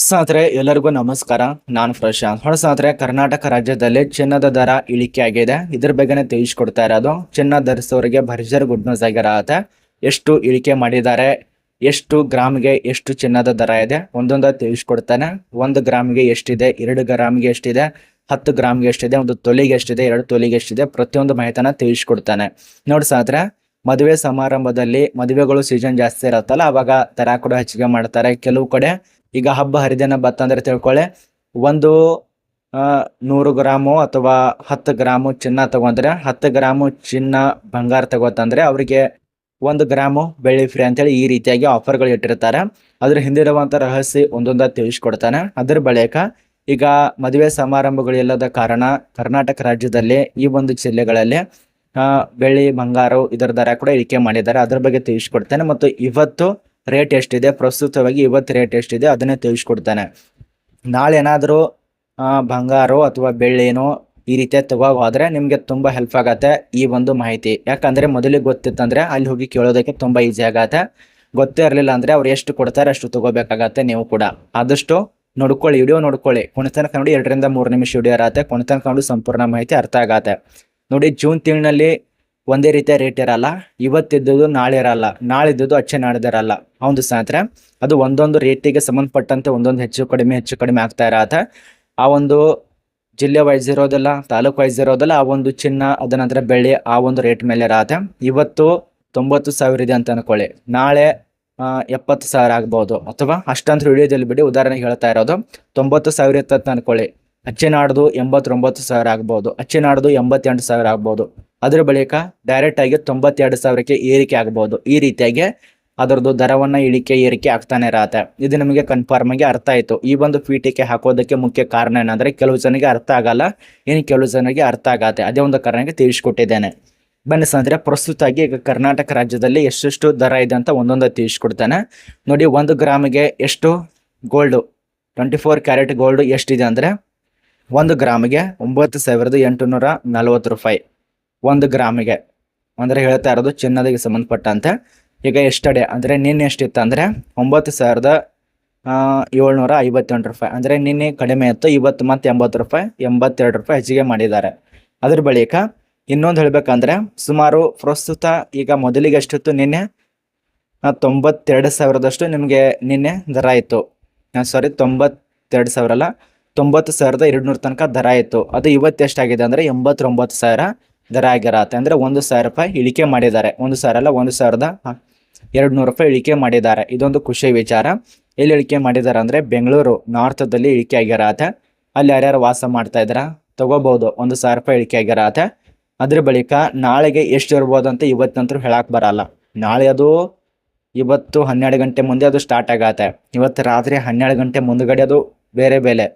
ಸ್ನೇಹಿತರೆ, ಎಲ್ಲರಿಗೂ ನಮಸ್ಕಾರ. ನಾನು ಪ್ರಶಾಂತ್. ಹೊಳಸಾದ್ರೆ ಕರ್ನಾಟಕ ರಾಜ್ಯದಲ್ಲಿ ಚಿನ್ನದ ದರ ಇಳಿಕೆ ಆಗಿದೆ. ಇದ್ರ ಬಗ್ಗೆನೇ ತಿಳಿಸ್ಕೊಡ್ತಾ ಇರೋದು, ಚಿನ್ನ ಧರಿಸೋರಿಗೆ ಭರ್ಜರ್ ಗುಡ್ ನ್ಯೂಸ್ ಆಗಿರತ್ತೆ. ಎಷ್ಟು ಇಳಿಕೆ ಮಾಡಿದ್ದಾರೆ, ಎಷ್ಟು ಗ್ರಾಮ್ಗೆ ಎಷ್ಟು ಚಿನ್ನದ ದರ ಇದೆ, ಒಂದೊಂದ ತಿಳಿಸ್ಕೊಡ್ತಾನೆ. ಒಂದು ಗ್ರಾಮ್ಗೆ ಎಷ್ಟಿದೆ, ಎರಡು ಗ್ರಾಮ್ಗೆ ಎಷ್ಟಿದೆ, ಹತ್ತು ಗ್ರಾಮ್ಗೆ ಎಷ್ಟಿದೆ, ಒಂದು ತೊಲಿಗೆ ಎಷ್ಟಿದೆ, ಎರಡು ತೊಲಿಗೆ ಎಷ್ಟಿದೆ, ಪ್ರತಿಯೊಂದು ಮಾಹಿತಿನ ತಿಳಿಸ್ಕೊಡ್ತಾನೆ. ನೋಡಿ ಸಾತ್ರೆ ಮದುವೆ ಸಮಾರಂಭದಲ್ಲಿ ಮದುವೆಗಳು ಸೀಸನ್ ಜಾಸ್ತಿ ಇರತ್ತಲ್ಲ, ಅವಾಗ ದರ ಕೂಡ ಹೆಚ್ಚಿಗೆ ಮಾಡ್ತಾರೆ. ಕೆಲವು ಕಡೆ ಈಗ ಹಬ್ಬ ಹರಿದಿನ ಬತ್ತಂದ್ರೆ ತಿಳ್ಕೊಳ್ಳಿ ಒಂದು ನೂರು ಗ್ರಾಮು ಅಥವಾ ಹತ್ತು ಗ್ರಾಮು ಚಿನ್ನ ತಗೊಂಡ್ರೆ, ಹತ್ತು ಗ್ರಾಮು ಚಿನ್ನ ಬಂಗಾರ ತಗೋತಂದ್ರೆ ಅವರಿಗೆ ಒಂದು ಗ್ರಾಮು ಬೆಳ್ಳಿ ಫ್ರೀ ಅಂತೇಳಿ ಈ ರೀತಿಯಾಗಿ ಆಫರ್ಗಳು ಇಟ್ಟಿರ್ತಾರೆ. ಅದ್ರ ಹಿಂದಿರುವಂತ ರಹಸ್ಯ ಒಂದೊಂದ ತಿಳಿಸ್ಕೊಡ್ತಾನೆ. ಅದ್ರ ಬಳಿಕ ಈಗ ಮದುವೆ ಸಮಾರಂಭಗಳಿಲ್ಲದ ಕಾರಣ ಕರ್ನಾಟಕ ರಾಜ್ಯದಲ್ಲಿ ಈ ಒಂದು ಜಿಲ್ಲೆಗಳಲ್ಲಿ ಬೆಳ್ಳಿ ಬಂಗಾರ ಇದರ ದರ ಕೂಡ ಇಳಿಕೆ ಮಾಡಿದ್ದಾರೆ. ಅದ್ರ ಬಗ್ಗೆ ತಿಳಿಸ್ಕೊಡ್ತೇನೆ. ಮತ್ತು ಇವತ್ತು ರೇಟ್ ಎಷ್ಟಿದೆ? ಪ್ರಸ್ತುತವಾಗಿ ಇವತ್ತು ರೇಟ್ ಎಷ್ಟಿದೆ? ಅದನ್ನೇ ತಿಳಿಸ್ಕೊಡ್ತಾನೆ. ನಾಳೆ ಏನಾದರೂ ಬಂಗಾರ ಅಥವಾ ಬೆಳ್ಳಿನೋ ಈ ರೀತಿ ತಗೋ ಹೋದ್ರೆ ನಿಮಗೆ ತುಂಬ ಹೆಲ್ಪ್ ಆಗತ್ತೆ ಈ ಒಂದು ಮಾಹಿತಿ. ಯಾಕಂದರೆ ಮೊದಲಿಗೆ ಗೊತ್ತಿತ್ತಂದರೆ ಅಲ್ಲಿ ಹೋಗಿ ಕೇಳೋದಕ್ಕೆ ತುಂಬ ಈಸಿ ಆಗತ್ತೆ. ಗೊತ್ತೇ ಇರಲಿಲ್ಲ ಅಂದರೆ ಅವ್ರು ಎಷ್ಟು ಕೊಡ್ತಾರೆ ಅಷ್ಟು ತಗೋಬೇಕಾಗತ್ತೆ ನೀವು ಕೂಡ. ಆದಷ್ಟು ನೋಡ್ಕೊಳ್ಳಿ ವಿಡಿಯೋ ನೋಡ್ಕೊಳ್ಳಿ. ಕುಣಿತನ ಕನ್ನಡಿ ಎರಡರಿಂದ ಮೂರು ನಿಮಿಷ ವಿಡಿಯೋ ಇರತ್ತೆ. ಕೊನೆತನಕ ನೋಡಿ ಸಂಪೂರ್ಣ ಮಾಹಿತಿ ಅರ್ಥ ಆಗತ್ತೆ. ನೋಡಿ, ಜೂನ್ ತಿಂಗಳಿನಲ್ಲಿ ಒಂದೇ ರೀತಿಯ ರೇಟ್ ಇರಲ್ಲ, ಇವತ್ತಿದ್ದದ್ದು ನಾಳೆ ಇರಲ್ಲ ನಾಳೆ ಇದ್ದದ್ದು ಅಚ್ಚೆ ನಾಡಿದಿರಲ್ಲ ಒಂದು ಸ್ನೇಹಿತರೆ, ಅದು ಒಂದೊಂದು ರೇಟಿಗೆ ಸಂಬಂಧಪಟ್ಟಂತೆ ಒಂದೊಂದು ಹೆಚ್ಚು ಕಡಿಮೆ ಹೆಚ್ಚು ಕಡಿಮೆ ಆಗ್ತಾ ಇರತ್ತೆ. ಆ ಒಂದು ಜಿಲ್ಲೆ ವೈಸ್ ಇರೋದಿಲ್ಲ, ತಾಲೂಕು ವೈಸ್ ಇರೋದಿಲ್ಲ, ಆ ಒಂದು ಚಿನ್ನ, ಅದ ನಂತರ ಬೆಳ್ಳಿ, ಆ ಒಂದು ರೇಟ್ ಮೇಲೆ ಇರತ್ತೆ. ಇವತ್ತು ತೊಂಬತ್ತು ಸಾವಿರ ಇದೆ ಅಂತ ಅನ್ಕೊಳ್ಳಿ. ನಾಳೆ ಎಪ್ಪತ್ತು ಸಾವಿರ ಆಗ್ಬೋದು. ಅಥವಾ ಅಷ್ಟಂತ ಹಿಡಿಯೋದಿಲ್ಲ ಬಿಡಿ, ಉದಾಹರಣೆಗೆ ಹೇಳ್ತಾ ಇರೋದು, ತೊಂಬತ್ತು ಸಾವಿರ ಇತ್ತು ಅಂತ ಅನ್ಕೊಳ್ಳಿ. ಅಚ್ಚೆ ನಾಡ್ದು ಎಂಬತ್ತೊಂಬತ್ತು ಸಾವಿರ ಆಗ್ಬೋದು. ಅಚ್ಚೆ ನಾಡ್ದು ಎಂಬತ್ತೆಂಟು ಸಾವಿರ ಆಗ್ಬೋದು. ಅದ್ರ ಬಳಿಕ ಡೈರೆಕ್ಟ್ ಆಗಿ ತೊಂಬತ್ತೆರಡು ಸಾವಿರಕ್ಕೆ ಏರಿಕೆ ಆಗಬಹುದು ಈ ರೀತಿಯಾಗಿ ಅದರದ್ದು ದರವನ್ನ ಇಳಿಕೆ, ಏರಿಕೆ ಆಗ್ತಾನೆ ಇರತ್ತೆ. ಇದು ನಮಗೆ ಕನ್ಫರ್ಮ್ ಆಗಿ ಅರ್ಥ ಆಯ್ತು. ಈ ಒಂದು ಪೀಠಿಕೆ ಹಾಕೋದಕ್ಕೆ ಮುಖ್ಯ ಕಾರಣ ಏನಂದ್ರೆ ಕೆಲವು ಜನಗೆ ಅರ್ಥ ಆಗಲ್ಲ. ಇನ್ನು ಕೆಲವು ಜನರಿಗೆ ಅರ್ಥ ಆಗತ್ತೆ. ಅದೇ ಒಂದು ಕಾರಣಕ್ಕೆ ತಿಳಿಸ್ಕೊಟ್ಟಿದ್ದೇನೆ. ಬನ್ನಿ ಸ್ನೇಹಿತರೆ ಪ್ರಸ್ತುತಾಗಿ ಈಗ ಕರ್ನಾಟಕ ರಾಜ್ಯದಲ್ಲಿ ಎಷ್ಟೆಷ್ಟು ದರ ಇದೆ ಅಂತ ಒಂದೊಂದು ತಿಳಿಸ್ಕೊಡ್ತಾನೆ. ನೋಡಿ, ಒಂದು ಗ್ರಾಮಿಗೆ ಎಷ್ಟು gold twenty four carat gold ಎಷ್ಟಿದೆ ಅಂದರೆ ಒಂದು ಗ್ರಾಮಿಗೆ ಒಂಬತ್ತು ಸಾವಿರದ ಎಂಟುನೂರ ನಲವತ್ತು ರೂಪಾಯಿ. ಒಂದು ಗ್ರಾಮಿಗೆ. ಅಂದರೆ ಹೇಳ್ತಾ ಇರೋದು ಚಿನ್ನದಿಗೆ ಸಂಬಂಧಪಟ್ಟಂತೆ ಈಗ ಎಷ್ಟಡೆ, ಅಂದರೆ ನಿನ್ನೆ ಎಷ್ಟಿತ್ತು ಅಂದರೆ ಒಂಬತ್ತು ಸಾವಿರದ ಏಳ್ನೂರ ಐವತ್ತೆಂಟು ರೂಪಾಯಿ. ಅಂದರೆ ನಿನ್ನೆ ಕಡಿಮೆ ಇತ್ತು ಇವತ್ತು ಮತ್ತು ಎಂಬತ್ತು ರೂಪಾಯಿ, ಎಂಬತ್ತೆರಡು ರೂಪಾಯಿ ಹೆಚ್ಚಿಗೆ ಮಾಡಿದ್ದಾರೆ. ಅದ್ರ ಬಳಿಕ ಇನ್ನೊಂದು ಹೇಳಬೇಕಂದ್ರೆ ಸುಮಾರು ಪ್ರಸ್ತುತ ಈಗ ಮೊದಲಿಗೆ ಎಷ್ಟಿತ್ತು ನಿನ್ನೆ? ತೊಂಬತ್ತೆರಡು ಸಾವಿರದಷ್ಟು ನಿಮಗೆ ನಿನ್ನೆ ದರ ಇತ್ತು ಸಾರಿ ತೊಂಬತ್ತೆರಡು ಸಾವಿರ ಅಲ್ಲ, ತೊಂಬತ್ತು ಸಾವಿರದ ಎರಡುನೂರು ತನಕ ದರ ಇತ್ತು ಅದು ಇವತ್ತು ಎಷ್ಟಾಗಿದೆ ಅಂದರೆ ಎಂಬತ್ತೊಂಬತ್ತು ಸಾವಿರ ದರ ಆಗಿರತ್ತೆ ಅಂದರೆ ಒಂದು ಸಾವಿರ ರೂಪಾಯಿ ಇಳಿಕೆ ಮಾಡಿದ್ದಾರೆ. ಒಂದು ಸಾವಿರ ಅಲ್ಲ, ಒಂದು ಸಾವಿರದ ಎರಡು ನೂರು ರೂಪಾಯಿ ಇಳಿಕೆ ಮಾಡಿದ್ದಾರೆ. ಇದೊಂದು ಖುಷಿ ವಿಚಾರ. ಎಲ್ಲಿ ಇಳಿಕೆ ಮಾಡಿದ್ದಾರೆ ಅಂದರೆ ಬೆಂಗಳೂರು ನಾರ್ತದಲ್ಲಿ ಇಳಿಕೆ ಆಗಿರತ್ತೆ ಅಲ್ಲಿ ಯಾರ್ಯಾರು ವಾಸ ಮಾಡ್ತಾ ಇದ್ದಾರ? ತಗೋಬಹುದು. ಒಂದು ಸಾವಿರ ರೂಪಾಯಿ ಇಳಿಕೆ ಆಗಿರತ್ತೆ ಅದ್ರ ಬಳಿಕ ನಾಳೆಗೆ ಎಷ್ಟು ಇರ್ಬೋದು ಅಂತ ಇವತ್ತಂತೂ ಹೇಳಕ್ಕೆ ಬರಲ್ಲ. ನಾಳೆ ಅದು ಇವತ್ತು ಹನ್ನೆರಡು ಗಂಟೆ ಮುಂದೆ ಅದು ಸ್ಟಾರ್ಟ್ ಆಗತ್ತೆ. ಇವತ್ತು ರಾತ್ರಿ ಹನ್ನೆರಡು ಗಂಟೆ ಮುಂದ್ಗಡೆ ಅದು ಬೇರೆ ಬೆಲೆ.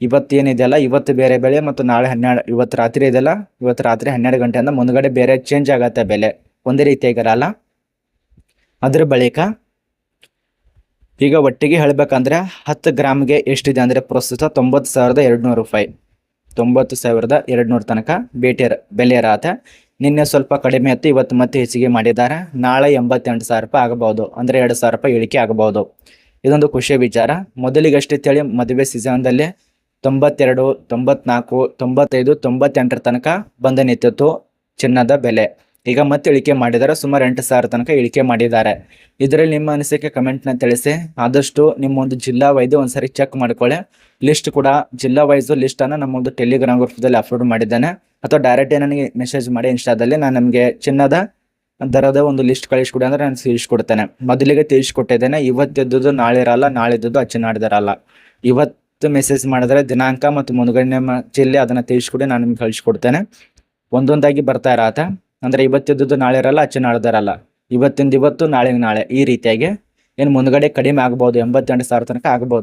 ಇವತ್ತು ಏನಿದೆಯಲ್ಲ ಇವತ್ತು ಬೇರೆ ಬೆಲೆ ಮತ್ತು ನಾಳೆ ಹನ್ನೆರಡು, ಇವತ್ತು ರಾತ್ರಿ ಇದೆಯಲ್ಲ? ಇವತ್ತು ರಾತ್ರಿ ಹನ್ನೆರಡು ಗಂಟೆಯಿಂದ ಮುಂದ್ಗಡೆ ಬೇರೆ ಚೇಂಜ್ ಆಗತ್ತೆ ಬೆಲೆ. ಒಂದೇ ರೀತಿಯಾಗಿರಲ್ಲ ಅದ್ರ ಬಳಿಕ ಈಗ ಒಟ್ಟಿಗೆ ಹೇಳಬೇಕಂದ್ರೆ ಹತ್ತು ಗ್ರಾಮ್ಗೆ ಎಷ್ಟಿದೆ ಅಂದರೆ ಪ್ರಸ್ತುತ ತೊಂಬತ್ತು ಸಾವಿರದ ಎರಡುನೂರು ರೂಪಾಯಿ. ತೊಂಬತ್ತು ಸಾವಿರದ ಎರಡುನೂರು ತನಕ ಇರ- ಬೆಲೆ ಇರತ್ತೆ. ನಿನ್ನೆ ಸ್ವಲ್ಪ ಕಡಿಮೆ ಇತ್ತು, ಇವತ್ತು ಮತ್ತೆ ಹೆಚ್ಚಿಗೆ ಮಾಡಿದ್ದಾರೆ. ನಾಳೆ ಎಂಬತ್ತೆಂಟು ಸಾವಿರ ರೂಪಾಯಿ ಆಗಬಹುದು, ಅಂದರೆ ಎರಡು ಸಾವಿರ ರೂಪಾಯಿ ಇಳಿಕೆ ಆಗಬಹುದು. ಇದೊಂದು ಖುಷಿಯ ವಿಚಾರ. ಮೊದಲಿಗೆ ಎಷ್ಟಿತ್ತೇಳಿ ಮದುವೆ ಸೀಸನ್ದಲ್ಲಿ ತೊಂಬತ್ತೆರಡು, ತೊಂಬತ್ನಾಲ್ಕು, ತೊಂಬತ್ತೈದು, ತೊಂಬತ್ತೆಂಟರ ತನಕ ಬಂದ ನಿಂತಿತ್ತು ಚಿನ್ನದ ಬೆಲೆ. ಈಗ ಮತ್ತೆ ಇಳಿಕೆ ಮಾಡಿದ್ದಾರೆ. ಸುಮಾರು ಎಂಟು ಸಾವಿರ ತನಕ ಇಳಿಕೆ ಮಾಡಿದ್ದಾರೆ. ಇದರಲ್ಲಿ ನಿಮ್ಮ ಅನಿಸಿಕೆ ಕಮೆಂಟ್ನ ತಿಳಿಸಿ. ಆದಷ್ಟು ನಿಮ್ಮ ಒಂದು ಜಿಲ್ಲಾ ವೈದ್ಯ ಒಂದ್ಸರಿ ಚೆಕ್ ಮಾಡ್ಕೊಳ್ಳಿ. ಲಿಸ್ಟ್ ಕೂಡ ಜಿಲ್ಲಾ ವೈಸು ಲಿಸ್ಟನ್ನು ನಮ್ಮ ಒಂದು ಟೆಲಿಗ್ರಾಮ್ ಗ್ರೂಪ್ದಲ್ಲಿ ಅಪ್ಲೋಡ್ ಮಾಡಿದ್ದೇನೆ. ಅಥವಾ ಡೈರೆಕ್ಟ್ ನನಗೆ ಮೆಸೇಜ್ ಮಾಡಿ ಇನ್ಸ್ಟಾದಲ್ಲಿ ನಾನು ನಮಗೆ ಚಿನ್ನದ ದರದ ಒಂದು ಲಿಸ್ಟ್ ಕಳಿಸ್ಕೊಡಿ ಅಂದ್ರೆ ನಾನು ತಿಳಿಸ್ಕೊಡ್ತೇನೆ. ಮೊದಲಿಗೆ ತಿಳಿಸ್ಕೊಟ್ಟಿದ್ದೇನೆ. ಇವತ್ತಿದ್ದು ನಾಳೆ ಇರಲ್ಲ ನಾಳೆದ್ದು ಇದ್ದದ್ದು ಅಚ್ಚೆ ನಾಡಿದಿರಲ್ಲ ಇವತ್ತು ಮೆಸೇಜ್ ಮಾಡಿದ್ರೆ ದಿನಾಂಕ ಮತ್ತು ಮುಂದ್ಗಡೆ ಜಿಲ್ಲೆ ಅದನ್ನು ತಿಳಿಸ್ಕೊಡಿ, ನಾನು ನಿಮ್ಗೆ ಕಳಿಸ್ಕೊಡ್ತೇನೆ. ಒಂದೊಂದಾಗಿ ಬರ್ತಾ ಇರತ್ತ ಅಂದ್ರೆ ಇವತ್ತಿದ್ದು ನಾಳೆ ಇರಲ್ಲ ಅಚ್ಚ ನಾಳೆ ಇರಲ್ಲ. ಇವತ್ತಿಂದ ಇವತ್ತು ನಾಳೆ ನಾಳೆ, ಈ ರೀತಿಯಾಗಿ. ಏನು ಮುಂದ್ಗಡೆ ಕಡಿಮೆ ಆಗ್ಬೋದು, ಎಂಬತ್ತೆಂಟು ಸಾವಿರ ತನಕ ಆಗ್ಬೋದು.